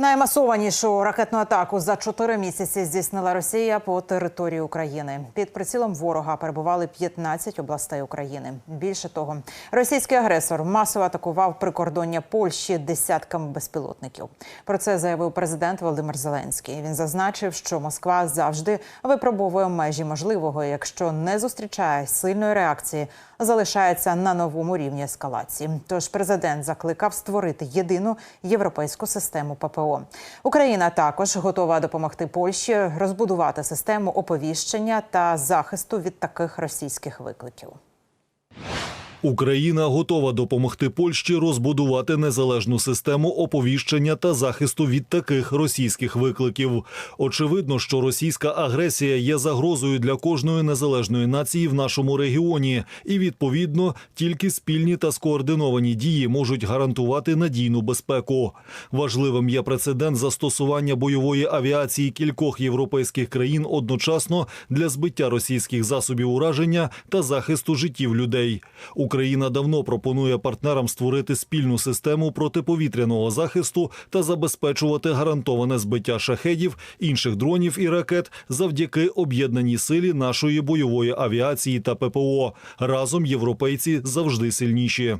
Наймасованішу ракетну атаку за чотири місяці здійснила Росія по території України. Під прицілом ворога перебували 15 областей України. Більше того, російський агресор масово атакував прикордоння Польщі десятками безпілотників. Про це заявив президент Володимир Зеленський. Він зазначив, що Москва завжди випробовує межі можливого, якщо не зустрічає сильної реакції, залишається на новому рівні ескалації. Тож президент закликав створити єдину європейську систему ППО. Україна також готова допомогти Польщі розбудувати систему оповіщення та захисту від таких російських викликів. Україна готова допомогти Польщі розбудувати незалежну систему оповіщення та захисту від таких російських викликів. Очевидно, що російська агресія є загрозою для кожної незалежної нації в нашому регіоні, і відповідно тільки спільні та скоординовані дії можуть гарантувати надійну безпеку. Важливим є прецедент застосування бойової авіації кількох європейських країн одночасно для збиття російських засобів ураження та захисту життів людей. Україна давно пропонує партнерам створити спільну систему протиповітряного захисту та забезпечувати гарантоване збиття шахедів, інших дронів і ракет завдяки об'єднаній силі нашої бойової авіації та ППО. Разом європейці завжди сильніші.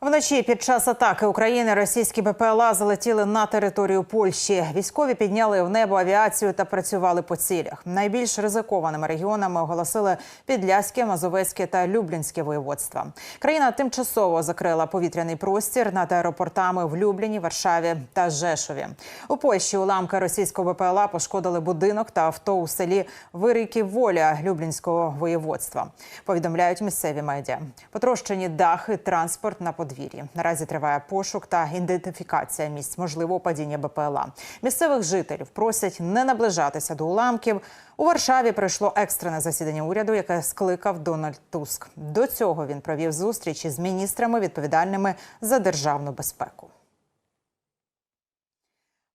Вночі під час атаки України російські БПЛА залетіли на територію Польщі. Військові підняли в небо авіацію та працювали по цілях. Найбільш ризикованими регіонами оголосили Підляське, Мазовецьке та Люблінське воєводства. Країна тимчасово закрила повітряний простір над аеропортами в Любліні, Варшаві та Жешові. У Польщі уламки російського БПЛА пошкодили будинок та авто у селі Вирики Воля Люблінського воєводства. Повідомляють місцеві медіа. Потрощені дахи, транспорт на подвір'ї. Наразі триває пошук та ідентифікація місць можливого падіння БПЛА. Місцевих жителів просять не наближатися до уламків. У Варшаві пройшло екстрене засідання уряду, яке скликав Дональд Туск. До цього він провів зустрічі з міністрами, відповідальними за державну безпеку.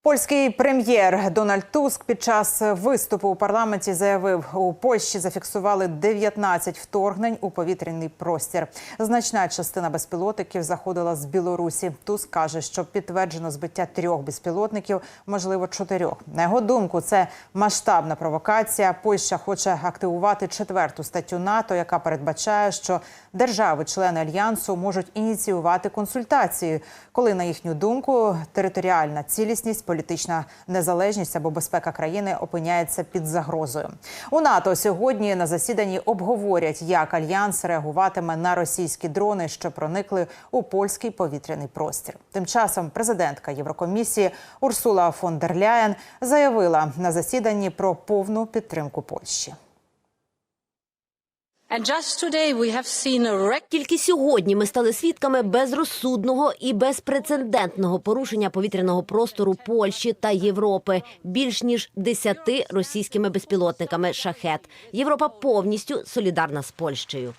Польський прем'єр Дональд Туск під час виступу у парламенті заявив, у Польщі зафіксували 19 вторгнень у повітряний простір. Значна частина безпілотників заходила з Білорусі. Туск каже, що підтверджено збиття трьох безпілотників, можливо, чотирьох. На його думку, це масштабна провокація. Польща хоче активувати четверту статтю НАТО, яка передбачає, що держави-члени альянсу можуть ініціювати консультації, коли на їхню думку територіальна цілісність політична незалежність або безпека країни опиняється під загрозою. У НАТО сьогодні на засіданні обговорять, як альянс реагуватиме на російські дрони, що проникли у польський повітряний простір. Тим часом президентка Єврокомісії Урсула фон дер Ляєн заявила на засіданні про повну підтримку Польщі. Тільки сьогодні ми стали свідками безрозсудного і безпрецедентного порушення повітряного простору Польщі та Європи більш ніж десяти російськими безпілотниками шахет. Європа повністю солідарна з Польщею.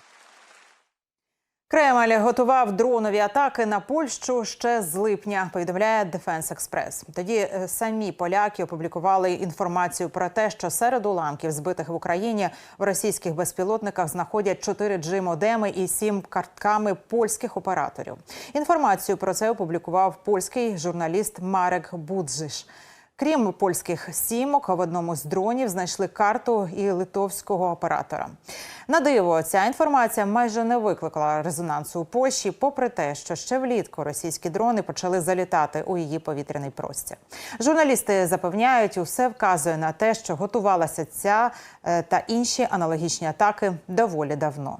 Кремль готував дронові атаки на Польщу ще з липня. Повідомляє Дефенс Експрес. Тоді е, самі поляки опублікували інформацію про те, що серед уламків, збитих в Україні, в російських безпілотниках знаходять 4 g модеми і 7 картками польських операторів. Інформацію про це опублікував польський журналіст Марек Будзиш. Крім польських сімок, в одному з дронів знайшли карту і литовського оператора. На диво, ця інформація майже не викликала резонансу у Польщі, попри те, що ще влітку російські дрони почали залітати у її повітряний простір. Журналісти запевняють, усе вказує на те, що готувалася ця е, та інші аналогічні атаки доволі давно.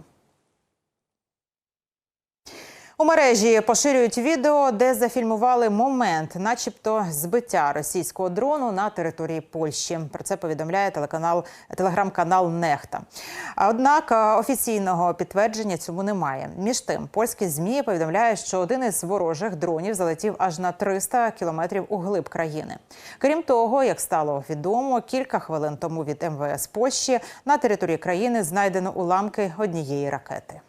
У мережі поширюють відео, де зафільмували момент, начебто, збиття російського дрону на території Польщі. Про це повідомляє телеканал телеграм-канал Нехта. Однак е, офіційного підтвердження цьому немає. Між тим, польські змі повідомляють, що один із ворожих дронів залетів аж на 300 кілометрів у глиб країни. Крім того, як стало відомо, кілька хвилин тому від МВС Польщі на території країни знайдено уламки однієї ракети.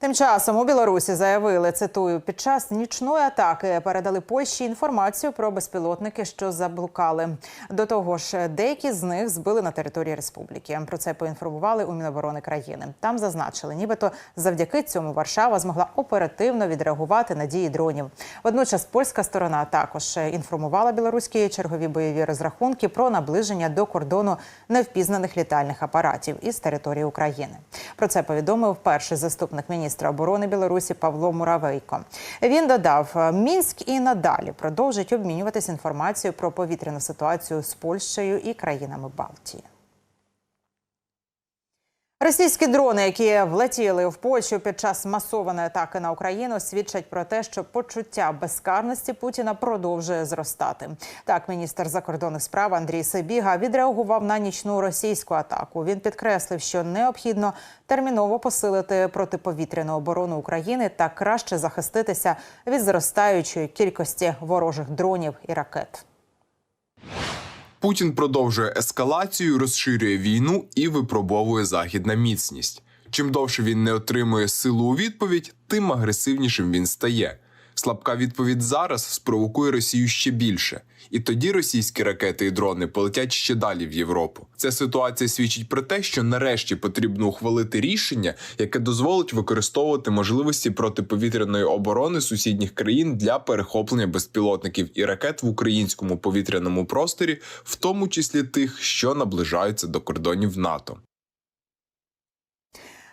Тим часом у Білорусі заявили, цитую, під час нічної атаки передали Польщі інформацію про безпілотники, що заблукали. До того ж, деякі з них збили на території республіки. Про це поінформували у Міноборони країни. Там зазначили, нібито завдяки цьому Варшава змогла оперативно відреагувати на дії дронів. Водночас польська сторона також інформувала білоруські чергові бойові розрахунки про наближення до кордону невпізнаних літальних апаратів із території України. Про це повідомив перший заступник міністра оборони Білорусі Павло Муравейко. Він додав, мінськ і надалі продовжить обмінюватись інформацією про повітряну ситуацію з Польщею і країнами Балтії. Російські дрони, які влетіли в Польщу під час масованої атаки на Україну, свідчать про те, що почуття безкарності Путіна продовжує зростати. Так, міністр закордонних справ Андрій Сибіга відреагував на нічну російську атаку. Він підкреслив, що необхідно терміново посилити протиповітряну оборону України та краще захиститися від зростаючої кількості ворожих дронів і ракет. Путін продовжує ескалацію, розширює війну і випробовує західна міцність. Чим довше він не отримує силу у відповідь, тим агресивнішим він стає. Слабка відповідь зараз спровокує Росію ще більше, і тоді російські ракети і дрони полетять ще далі в Європу. Ця ситуація свідчить про те, що нарешті потрібно ухвалити рішення, яке дозволить використовувати можливості протиповітряної оборони сусідніх країн для перехоплення безпілотників і ракет в українському повітряному просторі, в тому числі тих, що наближаються до кордонів НАТО.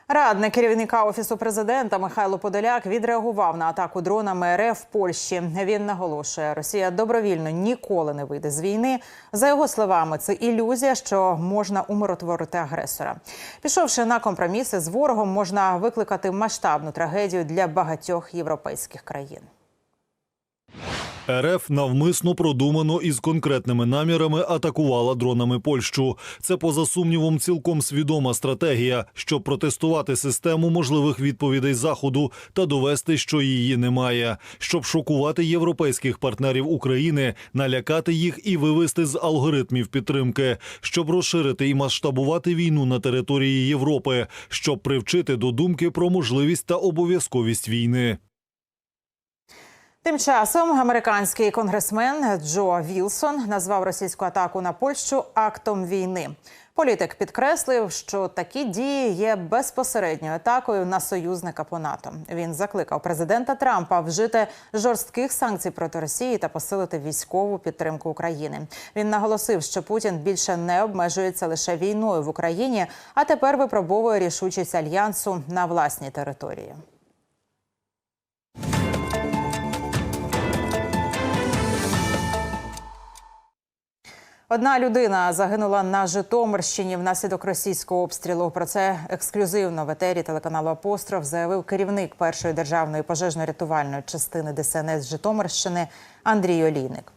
Радник керівника офісу президента Михайло Подоляк відреагував на атаку дронами РФ в Польщі. Він наголошує, Росія добровільно ніколи не вийде з війни. За його словами, це ілюзія, що можна умиротворити агресора. Пішовши на компроміси з ворогом, можна викликати масштабну трагедію для багатьох європейських країн. РФ навмисно продумано і з конкретними намірами атакувала дронами Польщу. Це поза сумнівом цілком свідома стратегія, щоб протестувати систему можливих відповідей заходу та довести, що її немає, щоб шокувати європейських партнерів України, налякати їх і вивести з алгоритмів підтримки, щоб розширити і масштабувати війну на території Європи, щоб привчити до думки про можливість та обов'язковість війни. Тим часом американський конгресмен Джо Вілсон назвав російську атаку на Польщу актом війни. Політик підкреслив, що такі дії є безпосередньою атакою на союзника по НАТО. Він закликав президента Трампа вжити жорстких санкцій проти Росії та посилити військову підтримку України. Він наголосив, що Путін більше не обмежується лише війною в Україні, а тепер випробовує рішучість альянсу на власній території. Одна людина загинула на Житомирщині внаслідок російського обстрілу. Про це ексклюзивно в етері телеканалу Апостроф заявив керівник першої державної пожежно-рятувальної частини ДСНС Житомирщини Андрій Олійник.